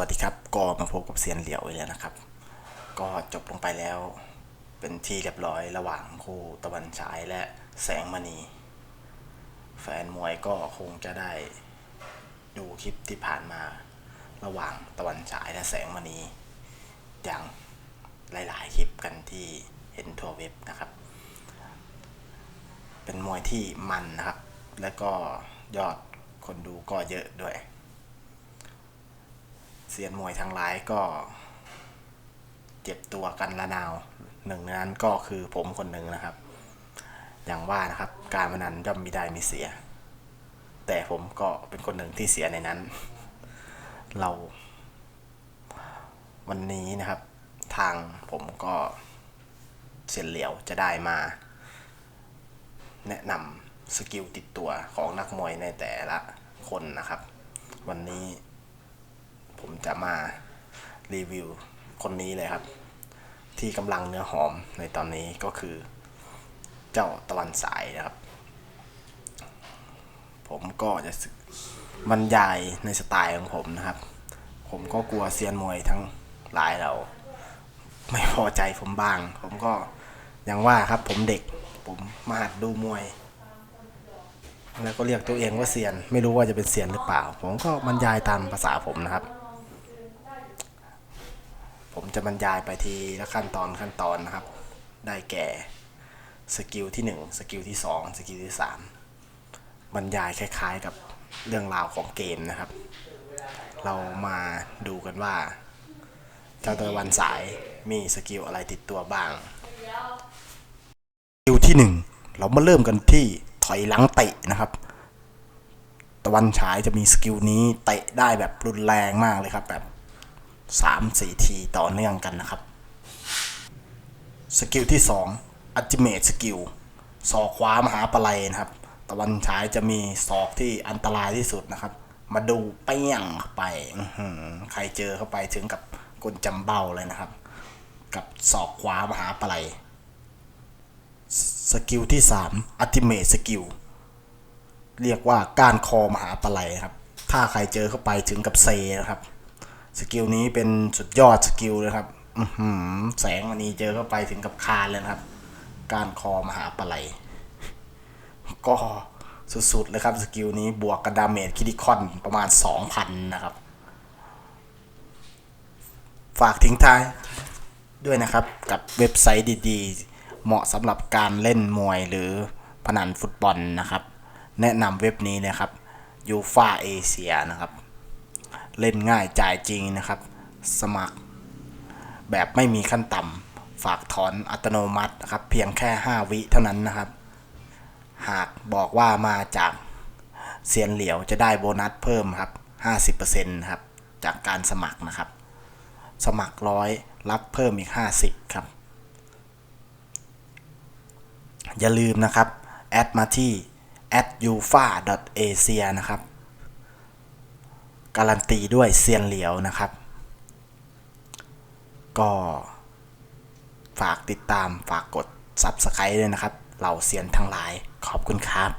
วัสดีครับ ก็มาพบกับเซียนเหลียวอีกแล้วนะครับ ก็จบลงไปแล้ว เป็นที่เรียบร้อยระหว่างคู่ตะวันฉายและแสงมณี แฟนมวยก็คงจะได้ดูคลิปที่ผ่านมา ระหว่างตะวันฉายและแสงมณี อย่างหลาย ๆ คลิปกันที่เห็นทั่วเว็บนะครับ เป็นมวยที่มันนะครับ และก็ยอดคนดูก็เยอะด้วย ซียนมวยทั้งหลายก็ เจ็บตัวกันละนาวหนึ่งในนั้นก็คือผมคนหนึ่งนะครับ อย่างว่านะครับ การพนันย่อมมีได้มีเสีย แต่ผมก็เป็นคนหนึ่งที่เสียในนั้น เรา วันนี้นะครับ ทางผมก็เสียนเหลียวจะได้มา แนะนำสกิลติดตัวของนักมวยในแต่ละคนนะครับ วันนี้ ผมจะมารีวิวคนนี้เลยครับ ที่กำลังเนื้อหอมในตอนนี้ก็คือ เจ้าตะวันสายนะครับ ผมก็จะบรรยายในสไตล์ของผมนะครับ ผมก็กลัวเซียนมวยทั้งหลายเราไม่พอใจผมบ้าง ผมก็อย่างว่าครับ ผมเด็ก ผมมาหัดดูมวย แล้วก็เรียกตัวเองว่าเซียน ไม่รู้ว่าจะเป็นเซียนหรือเปล่า ผมก็บรรยายตามภาษาผมนะครับ จะบรรยายไปทีละขั้นตอนขั้นตอนนะครับ ได้แก่สกิลที่ 1 สกิลที่ 2 สกิลที่ 3 บรรยายคล้ายๆกับเรื่องราวของเกมนะครับ เรามาดูกันว่า เจ้าตะวันสายมีสกิลอะไรติดตัวบ้าง สกิลที่ 1 เรามาเริ่มกันที่ถอยหลังเตะนะครับ ตะวันฉายจะมีสกิลนี้เตะได้แบบรุนแรงมากเลยครับแบบ สามสี่ทีต่อเนื่องกันนะครับ สกิลที่ 2 Ultimate สกิลศอกขวามหาปลัยนะครับ ตะวันฉายจะมีศอกที่อันตรายที่สุดนะครับ มาดูเปี้ยงไปใครเจอเข้าไปถึงกับกลจำเบ้าเลยนะครับ กับศอกขวามหาปลัยสกิลที่ 3 Ultimate สกิลเรียกว่าก้านคอมหาปลัยครับ ถ้าใครเจอเข้าไปถึงกับเซนะครับ สกิลนี้เป็นสุดยอดสกิลเลยครับแสงมันนี้เจอเข้าไปถึงกับคานเลยครับ กานคอมหาปลัยก็สุดๆเลยครับสกิลนี้บวกกับดาเมจคิดิคอนประมาณ 2,000 นะครับ ฝากทิ้งท้ายด้วยนะครับกับเว็บไซต์ดีๆ เหมาะสำหรับการเล่นมวยหรือพนันฟุตบอลนะครับ แนะนำเว็บนี้นะครับยูฟาเอเชียนะครับ เล่นง่ายจ่ายจริงนะครับ สมัคร แบบไม่มีขั้นต่ำฝากถอนอัตโนมัตินะครับ เพียงแค่ 5 วิเท่านั้นนะครับ หากบอกว่ามาจากเซียนเหลียวจะได้โบนัสเพิ่มครับ 50%ครับ จากการสมัครนะครับ สมัครร้อยรับเพิ่มอีก 50 ครับ อย่าลืมนะครับ แอดมาที่ at ufa asia นะครับ การันตีด้วยเซียนเหลียวนะครับ ก็ฝากติดตามฝากกด Subscribe ด้วยนะครับ เหล่าเซียนทั้งหลายขอบคุณครับ